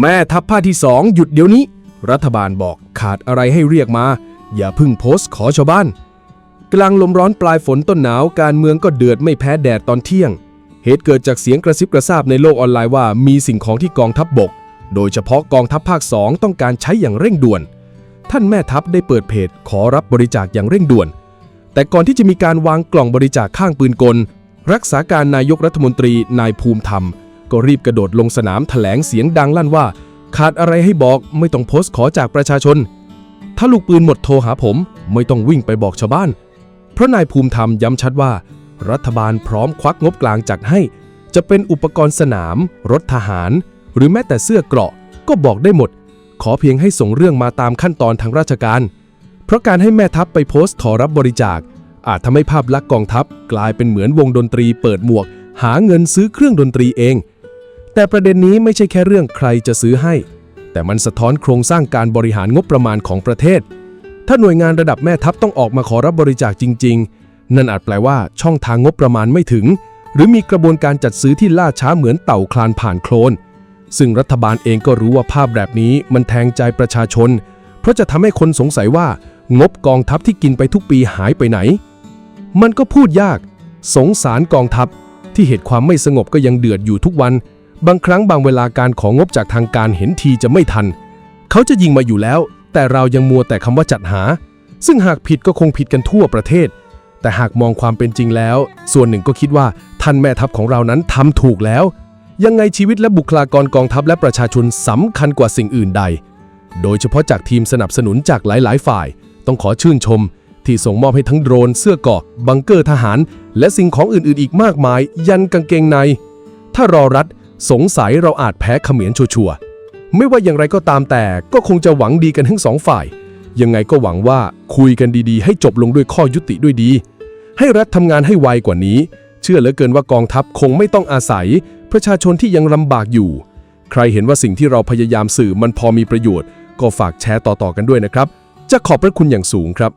แม่ทัพภาคที่สองหยุดเดี๋ยวนี้ รัฐบาลบอกขาดอะไรให้เรียกมา อย่าพึ่งโพสต์ขอชาวบ้าน กลางลมร้อนปลายฝนต้นหนาวการเมืองก็เดือดไม่แพ้แดดตอนเที่ยง เหตุเกิดจากเสียงกระซิบกระซาบในโลกออนไลน์ว่ามีสิ่งของที่กองทัพบบก โดยเฉพาะกองทัพภาคสองต้องการใช้อย่างเร่งด่วน ท่านแม่ทัพได้เปิดเพจขอรับบริจาคอย่างเร่งด่วน แต่ก่อนที่จะมีการวางกล่องบริจาคข้างปืนกล รักษาการนายกรัฐมนตรีนายภูมิธรรม ก็รีบกระโดดลงสนามแถลงเสียงดังลั่นว่า ขาดอะไรให้บอกไม่ต้องโพสต์ขอจากประชาชน ถ้าลูกปืนหมดโทรหาผม ไม่ต้องวิ่งไปบอกชาวบ้าน เพราะนายภูมิธรรมย้ำชัดว่า รัฐบาลพร้อมควักงบกลางจัดให้ จะเป็นอุปกรณ์สนาม รถทหาร หรือแม้แต่เสื้อเกราะ ก็บอกได้หมด ขอเพียงให้ส่งเรื่องมาตามขั้นตอนทางราชการ เพราะการให้แม่ทัพไปโพสต์ขอรับบริจาค อาจทำให้ภาพลักษณ์กองทัพ กลายเป็นเหมือนวงดนตรีเปิดหมวก หาเงินซื้อเครื่องดนตรีเอง แต่ประเด็นนี้ไม่ใช่แค่เรื่องใครจะซื้อให้ แต่มันสะท้อนโครงสร้างการบริหารงบประมาณของประเทศ ถ้าหน่วยงานระดับแม่ทัพต้องออกมาขอรับบริจาคจริง ๆ นั่นอาจแปลว่าช่องทางงบประมาณไม่ถึง หรือมีกระบวนการจัดซื้อที่ล่าช้าเหมือนเต่าคลานผ่านโคลนซึ่งรัฐบาลเองก็รู้ว่าภาพแบบนี้มันแทงใจประชาชน เพราะจะทำให้คนสงสัยว่า งบกองทัพที่กินไปทุกปีหายไปไหน มันก็พูดยาก สงสารกองทัพที่เหตุความไม่สงบก็ยังเดือดอยู่ทุกวัน บางครั้งบางเวลาการของงบจากทางการเห็นทีจะไม่ทัน เขาจะยิงมาอยู่แล้ว แต่เรายังมัวแต่คำว่าจัดหา ซึ่งหากผิดก็คงผิดกันทั่วประเทศ แต่หากมองความเป็นจริงแล้ว ส่วนหนึ่งก็คิดว่าท่านแม่ทัพของเรานั้นทำถูกแล้ว ยังไงชีวิตและบุคลากรกองทัพและประชาชนสำคัญกว่าสิ่งอื่นใด โดยเฉพาะจากทีมสนับสนุนจากหลาย ๆ ฝ่าย ต้องขอชื่นชม ที่ส่งมอบให้ทั้งโดรน เสื้อเกราะ บังเกอร์ทหาร และสิ่งของอื่น ๆ อีกมากมาย ยันกางเกงใน ถ้ารอรัด สงสัยเราอาจแพ้เขมรชัวร์ๆไม่ว่าอย่างไรก็ตามแต่ก็คงจะหวังดีกันทั้งสองฝ่าย ยังไงก็หวังว่าคุยกันดีๆ ให้จบลงด้วยข้อยุติด้วยดี ให้รัฐทำงานให้ไวกว่านี้ เชื่อเหลือเกินว่ากองทัพคงไม่ต้องอาศัย ประชาชนที่ยังลำบากอยู่ ใครเห็นว่าสิ่งที่เราพยายามสื่อมันพอมีประโยชน์ ก็ฝากแชร์ต่อๆกันด้วยนะครับ จะขอบพระคุณอย่างสูงครับ